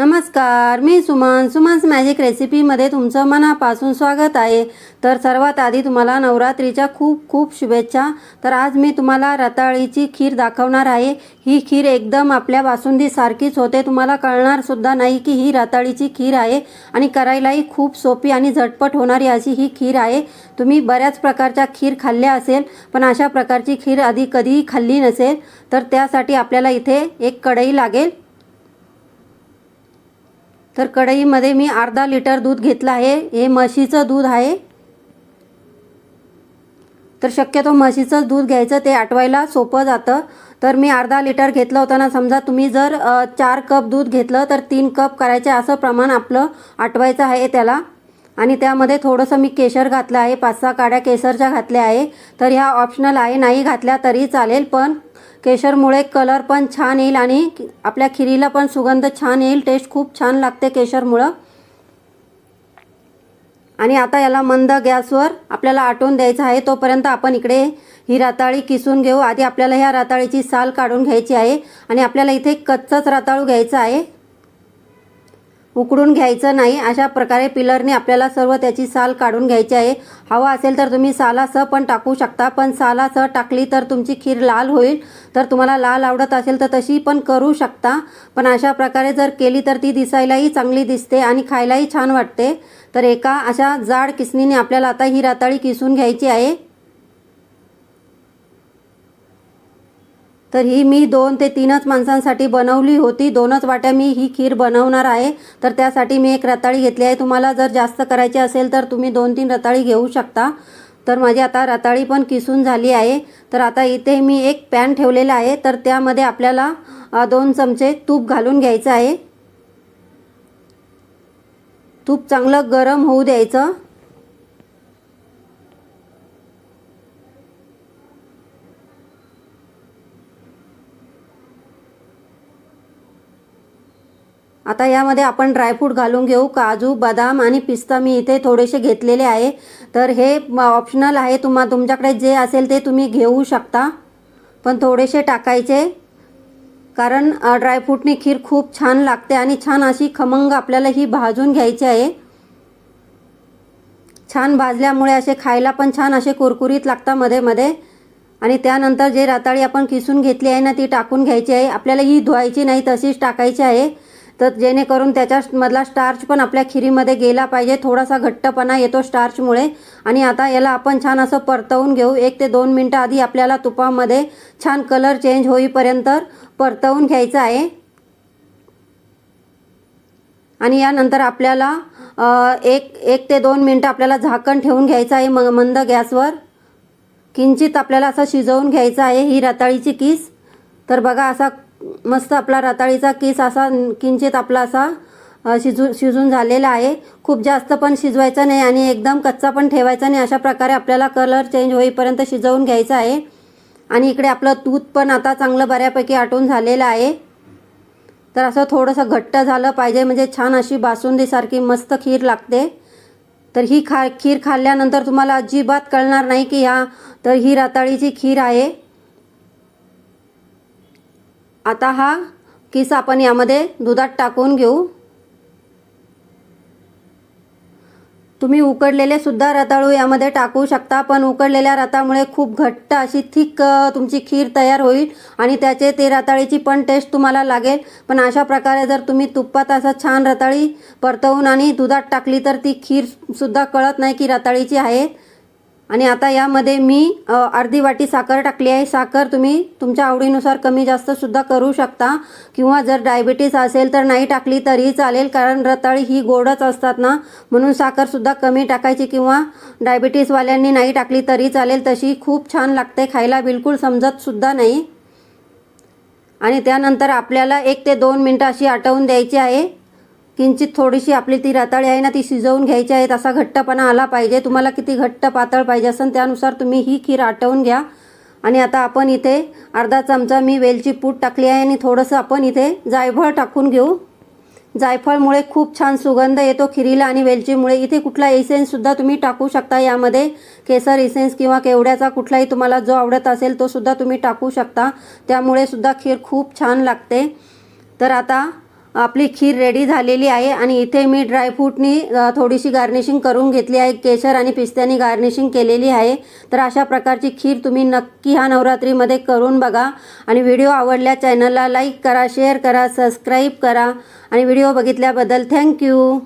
नमस्कार मी सुमन. सुमन्स मॅजिक रेसिपीमध्ये तुमचं मनापासून स्वागत आहे. तर सर्वात आधी तुम्हाला नवरात्रीच्या खूप खूप शुभेच्छा. तर आज मी तुम्हाला रताळीची खीर दाखवणार आहे. ही खीर एकदम आपल्या बासुंदीसारखीच होते. तुम्हाला कळणारसुद्धा नाही की ही रताळीची खीर आहे आणि करायलाही खूप सोपी आणि झटपट होणारी अशी ही खीर आहे. तुम्ही बऱ्याच प्रकारच्या खीर खाल्ल्या असेल पण अशा प्रकारची खीर आधी कधीही खाल्ली नसेल तर त्यासाठी आपल्याला इथे एक कढई लागेल. तर कढईमध्ये मी अर्धा लिटर दूध घेतलं आहे. हे म्हशीचं दूध आहे. तर शक्यतो म्हशीचं दूध घ्यायचं ते आटवायला सोपं जातं. तर मी अर्धा लिटर घेतलं होतं ना समजा तुम्ही जर चार कप दूध घेतलं तर तीन कप करायचे असं प्रमाण आपलं आटवायचं आहे त्याला. आणि त्यामध्ये थोडंसं मी केशर घातलं आहे. पाच सहा काड्या केसरच्या घातल्या आहे. तर ह्या ऑप्शनल आहे. नाही घातल्या तरी चालेल पण केशरमुळे कलर पण छान येईल आणि आपल्या खिरीला पण सुगंध छान येईल. टेस्ट खूप छान लागते केशरमुळं. आणि आता याला मंद गॅसवर आपल्याला आटवून द्यायचं आहे. तोपर्यंत आपण इकडे ही रताळी किसून घेऊ. आधी आपल्याला ह्या रताळीची साल काढून घ्यायची आहे. आणि आपल्याला इथे कच्चंच रताळू घ्यायचं आहे. उकडून घ्यायचं नाही. अशा प्रकारे पिलरने आपल्याला सर्व त्याची साल काढून घ्यायची आहे. हवा असेल तर तुम्ही सालासह पण टाकू शकता. पण सालासह टाकली तर तुमची खीर लाल होईल. तर तुम्हाला लाल आवडत असेल तर तशी पण करू शकता. पण अशा प्रकारे जर केली तर ती दिसायलाही चांगली दिसते आणि खायलाही छान वाटते. तर एका अशा जाड किसणीने आपल्याला आता ही राताळी किसून घ्यायची आहे. तर ही मी दोन ते तीनच माणसांसाठी बनवली होती. दोनच वाट्या मी ही खीर बनवणार आहे. तर त्यासाठी मी एक रताळी घेतली आहे. तुम्हाला जर जास्त करायची असेल तर तुम्ही दोन तीन रताळी घेऊ शकता. तर माझी आता रताळी पण किसून झाली आहे. तर आता इथे मी एक पॅन ठेवलेला आहे. तर त्यामध्ये आपल्याला दोन चमचे तूप घालून घ्यायचं आहे. तूप चांगलं गरम होऊ द्यायचं. आता यामध्ये आपण ड्रायफ्रूट घालून घेऊ. काजू बदाम आणि पिस्ता मी इथे थोडेसे घेतलेले आहे. तर हे ऑप्शनल आहे. तुम्हा तुमच्याकडे जे असेल ते तुम्ही घेऊ शकता. पण थोडेसे टाकायचे. कारण ड्रायफ्रूटने ड्रायफ्रूटनी खीर खूप छान लागते आणि छान अशी खमंग आपल्याला ही भाजून घ्यायची आहे. छान भाजल्यामुळे असे खायला पण छान असे कुरकुरीत लागतात मध्ये मध्ये. आणि त्यानंतर जे रताळी आपण किसून घेतली आहे ना ती टाकून घ्यायची आहे. आपल्याला ही धुवायची नाही तशीच टाकायची आहे. तर जेणेकरून त्याच्यामधला स्टार्च पण आपल्या खिरीमध्ये गेला पाहिजे. थोडासा घट्टपणा येतो स्टार्चमुळे आणि आता याला आपण छान असं परतवून घेऊ. एक ते दोन मिनटं आधी आपल्याला तुपामध्ये छान कलर चेंज होईपर्यंत परतवून घ्यायचं आहे. आणि यानंतर आपल्याला एक एक ते दोन मिनटं आपल्याला झाकण ठेवून घ्यायचं आहे म मंद गॅसवर. किंचित आपल्याला असं शिजवून घ्यायचं आहे ही रताळीची किस. तर बघा असा मस्त आपला रताळीचा केस असा किंचित आपला असा शिजून शिजू शिजून झालेला आहे. खूप जास्त पण शिजवायचा नाही आणि एकदम कच्चा पण ठेवायचा नाही. अशा प्रकारे आपल्याला कलर चेंज होईपर्यंत शिजवून घ्यायचा आहे. आणि इकडे आपलं दूध पण आता चांगलं बऱ्यापैकी आटून झालेलं आहे. तर असं थोडंसं घट्ट झालं पाहिजे. म्हणजे छान अशी बासुंदीसारखी मस्त खीर लागते. तर ही खा खीर खाल्ल्यानंतर तुम्हाला अजिबात कळणार नाही की ह्या तर ही रताळीची खीर आहे. आता हा किस आपण यामध्ये दुधात टाकून घेऊ. तुम्ही उकडलेले सुद्धा रताळू यामध्ये टाकू शकता पण उकडलेल्या रतामुळे खूप घट्ट अशी थिक तुमची खीर तयार होईल आणि त्याचे ते रताळीची पण टेस्ट तुम्हाला लागेल. पण अशा प्रकारे जर तुम्ही तुप्पात असं छान रताळी परतवून आणि दुधात टाकली तर ती खीरसुद्धा कळत नाही की रताळीची आहे. आणि आता यामध्ये मी अर्धी वाटी साखर टाकली आहे. साखर तुम्ही तुमच्या आवडीनुसार कमी जास्त सुद्धा करू शकता. किंवा जर डायबिटीस असेल तर नाही टाकली तरीही चालेल कारण रताळी ही गोडच असतात ना. म्हणून साखरसुद्धा कमी टाकायची किंवा डायबिटीसवाल्यांनी नाही टाकली तरी चालेल. तशी खूप छान लागते खायला बिलकुल समजतसुद्धा नाही. आणि त्यानंतर आपल्याला एक ते दोन मिनटं अशी आटवून द्यायची आहे. किंचित थोडीशी आपली ती रताळी आहे ना ती शिजवून घ्यायची आहे तसा घट्टपणा आला पाहिजे. तुम्हाला किती घट्ट पातळ पाहिजे असेल त्यानुसार तुम्ही ही खीर आटवून घ्या. आणि आता आपण इथे अर्धा चमचा मी वेलची पूड टाकली आहे आणि थोडंसं आपण इथे जायफळ टाकून घेऊ. जायफळमुळे खूप छान सुगंध येतो खिरीला आणि वेलचीमुळे. इथे कुठला एसेन्ससुद्धा तुम्ही टाकू शकता यामध्ये. केसर एसेन्स किंवा केवड्याचा कुठलाही तुम्हाला जो आवडत असेल तो सुद्धा तुम्ही टाकू शकता. त्यामुळे सुद्धा खीर खूप छान लागते. तर आता आपली खीर रेडी झालेली आहे आणि इथे मी ड्रायफ्रूटनी थोडीशी गार्निशिंग करून घेतली आहे. केशर आणि पिस्त्यानी गार्निशिंग केलेली आहे. तर अशा प्रकारची खीर तुम्ही नक्की ह्या नवरात्रीमध्ये करून बघा. आणि व्हिडिओ आवडल्या चॅनलला लाईक करा शेअर करा सबस्क्राईब करा. आणि व्हिडिओ बघितल्याबद्दल थँक्यू